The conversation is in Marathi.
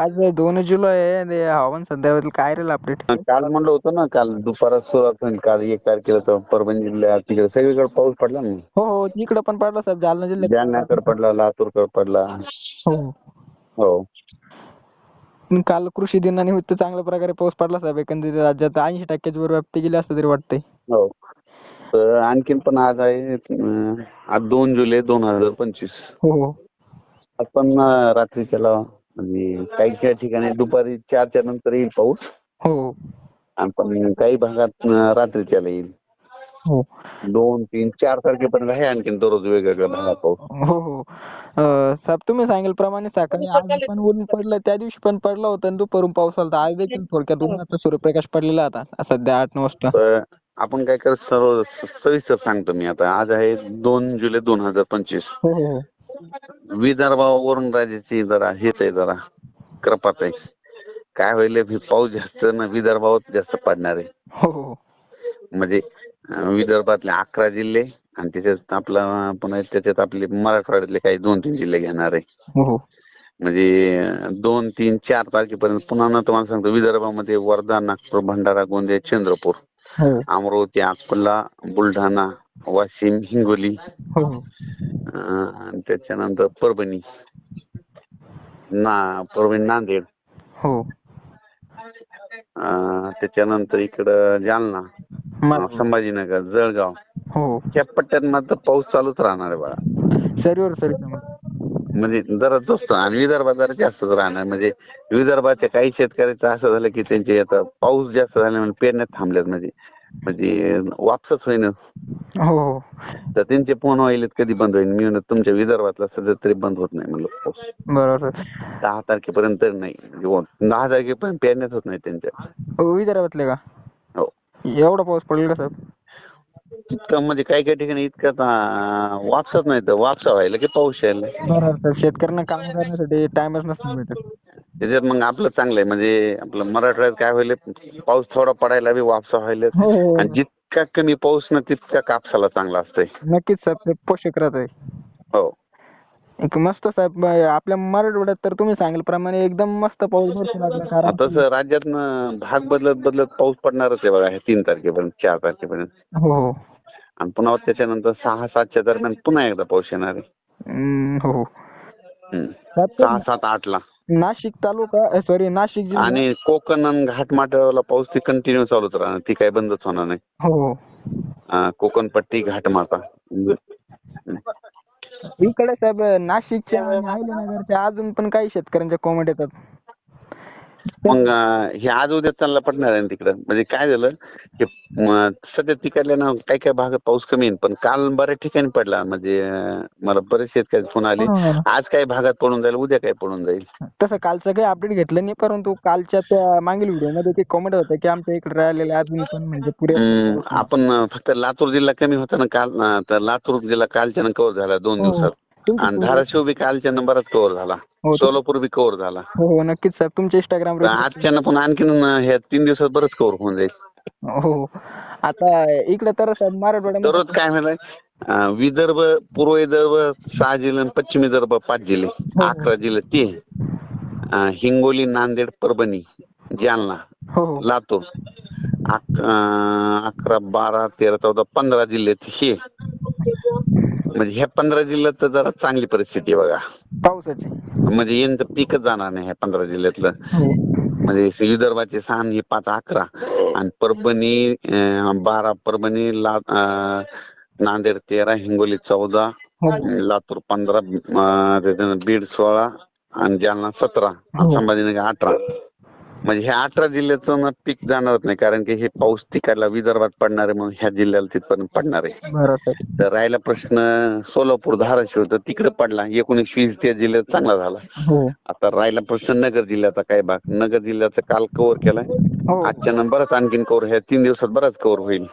आज दोन जुलै आहे आणि हवामान सध्याबद्दल काय राहील अपडेट काल म्हणलं होतं ना काल दुपारात सुरुवात होईल काल एक तारखेला तर परभणी जिल्ह्यात तिकडे सगळीकडे पाऊस पडला ना. हो हो इकडं पण पडला साहेब जालना जिल्ह्यात. जालन्याकडे पडला लातूरकडे पडला. हो. हो. पण काल कृषी दिनानिमित्त चांगल्या प्रकारे पाऊस पडला साहेब एकंदरीत राज्यात ऐंशी टक्क्याच्या वर व्याप्ती गेली असं तरी वाटतंय. हो. तर आणखीन पण आज आहे अं, आज दोन जुलै दोन हजार पंचवीस. हो हो. आज पण अं, रात्रीच्याला म्हणजे काही काही ठिकाणी दुपारी चारच्या नंतर येईल पाऊस. हो. आणि पण काही भागात रात्रीच्याला येईल. हो. दोन तीन चार तारखेपर्यंत आहे आणखीन दररोज वेगवेगळ्या भागात पाऊस. हो हो. साहेब तुम्ही सांगेलप्रमाणे सकाळी आज पण ऊन पडलं त्या दिवशी पण पडलं होतं आणि दुपारून पाऊस आला होता. आज देखील थोडक्यात उन्हाचा सूर्यप्रकाश पडलेला आता सध्या आठ नऊ वाजता. तर आपण काय कर सर्व सविस्तर सांगतो मी आता. आज आहे दोन जुलै दोन हजार पंचवीस. हो. विदर्भावरून राज्याची जरा हेच आहे जरा. कृपात आहे काय होईल हे पाऊस जास्त ना विदर्भावर जास्त पडणार आहे. हो हो. म्हणजे विदर्भातले अकरा जिल्हे आणि त्याच्यात आपला पुन्हा त्याच्यात आपले मराठवाड्यातले काही दोन तीन जिल्हे घेणार आहे. हो म्हणजे दोन तीन चार तारखेपर्यंत पुन्हा ना तुम्हाला सांगतो विदर्भामध्ये वर्धा नागपूर भंडारा गोंदिया चंद्रपूर अमरावती अकोला बुलढाणा वाशिम हिंगोली. हो. हो अं, आणि त्याच्यानंतर परभणी. ना परभणी नांदेड. हो. अं, त्याच्यानंतर इकडं जालना. संभाजीनगर जळगाव. हो. या पट्ट्यांमध्ये तर पाऊस चालूच राहणार आहे बाळा. सरीवर सरी म्हणजे जरा असतो आणि विदर्भात जरा जास्तच राहणार. म्हणजे विदर्भाच्या काही शेतकऱ्याचं असं झालं की त्यांचे आता पाऊस जास्त झाल्यामुळे पेरण्यात थांबल्यात. म्हणजे म्हणजे वापसच होईना. हो. हो तर त्यांचे फोन व्हायलेत कधी बंद होईल मी म्हणत तुमच्या विदर्भातला सध्या तरी बंद होत नाही म्हणलं पाऊस. बरोबर. दहा तारखेपर्यंत तर नाही दहा तारखेपर्यंत पेरण्यात होत नाही त्यांच्या. हो विदर्भातले का? हो. एवढा पाऊस पडेल का साहेब इतकं म्हणजे काही काही ठिकाणी इतकं आता वापसच नाही तर वापसा व्हायला की पाऊस यायला. बरोबर शेतकऱ्यांना काम करण्यासाठी टाइमच नसतो भेटत त्याच्यात मग आपलं चांगलं आहे. म्हणजे आपलं मराठवाड्यात काय व्हायला पाऊस थोडा पडायला बी वापसा व्हायला हो. हो आणि जितका कमी पाऊस ना तितका कापसाला चांगला असतंय. नक्कीच साहेब ते पोषक राहत आहे. हो. एक मस्त साहेब आपल्या मराठवाड्यात तर तुम्ही सांगेलप्रमाणे एकदम मस्त पाऊस भरपूर लागला कारण तसं राज्यातनं भाग बदलत बदलत पाऊस पडणारच आहे बघा हे तीन तारखेपर्यंत चार तारखेपर्यंत. हो हो. आणि पुन्हा त्याच्यानंतर सहा सातच्या दरम्यान पुन्हा एकदा पाऊस येणार आहे. हम्म, हो. हो हम्म. साहेब सहा ते सात आठला. नाशिक तालुका सॉरी नाशिक जिल्हा. आणि कोकण आणि घाटमाथ्याला पाऊस ती कंटिन्यू चालूच राहणार. ती काही बंदच होणार नाही. हो. हो अं, कोकणपट्टी घाटमाथा इकडे साहेब नाशिकच्या आणि अहिल्यानगरच्या अजून पण काही शेतकऱ्यांच्या कॉमेंट येतात. मग हे आज उद्या चालला पडणार आहे ना तिकडं? म्हणजे काय झालं की म, सध्या तिकडल्या ना काही काही भागात पाऊस कमी आहे पण काल बऱ्याच ठिकाणी पडला. म्हणजे मला बरेच शेतकरी फोन आले. हा. आज काही भागात पडून जाईल उद्या काही पडून जाईल. तसं कालचं काही अपडेट घेतलं नाही परंतु कालच्या त्या मागील व्हिडिओमध्ये ते कॉमेंट होतं की आमच्या इकडे राहिलेले अजून पण म्हणजे पुरे हम्म, आपण फक्त लातूर जिल्हा कमी होता ना काल तर लातूर जिल्हा कालच्यानं कव्हर झाला दोन हो. दिवसात. आणि धाराशिव बी कालच्यानं बराच कव्हर झाला. हो, सोलापूर बी कव्हर झाला. हो हो नक्कीच साहेब. तुमच्या इंस्टाग्राम आजच्यानं पण आणखीन ह्या तीन दिवसात बरंच कव्हर होऊन जाईल. हो हो. आता इकडे तर साहेब दररोज काय अं, विदर्भ पूर्व विदर्भ सहा जिल्हे आणि पश्चिम विदर्भ पाच जिल्हे. हो. अकरा जिल्हे ते हिंगोली नांदेड परभणी जालना हो हो. लातूर. अकरा बारा तेरा चौदा पंधरा जिल्हे हे. म्हणजे ह्या पंधरा जिल्ह्यात तर जरा चांगली परिस्थिती आहे बघा. पावसाची. म्हणजे यांचं पीकच जाणार नाही ह्या पंधरा जिल्ह्यातलं. हो. म्हणजे विदर्भाचे सहा आणि हे पाच अकरा. आणि परभणी बारा परभणी ला नांदेड तेरा हिंगोली चौदा हो. लातूर पंधरा बीड सोळा आणि जालना सतरा. हो. संभाजीनगर अठरा. म्हणजे ह्या अठरा जिल्ह्याचं ना पीक जाणारच नाही कारण की हे पाऊस तिकडला विदर्भात पडणार आहे म्हणून ह्या जिल्ह्याला तिथपर्यंत पडणार आहे. बरोबर. तर राहिला प्रश्न सोलापूर धाराशिव तर तिकडे पडला. एकोणीस वीस त्या जिल्ह्यात चांगला झाला. हो. आता राहिला प्रश्न नगर जिल्ह्याचा काय भाग? नगर जिल्ह्याचा काल कव्हर केलाय. हो. आजच्या बराच आणखीन कव्हर ह्या तीन दिवसात बराच कव्हर होईल.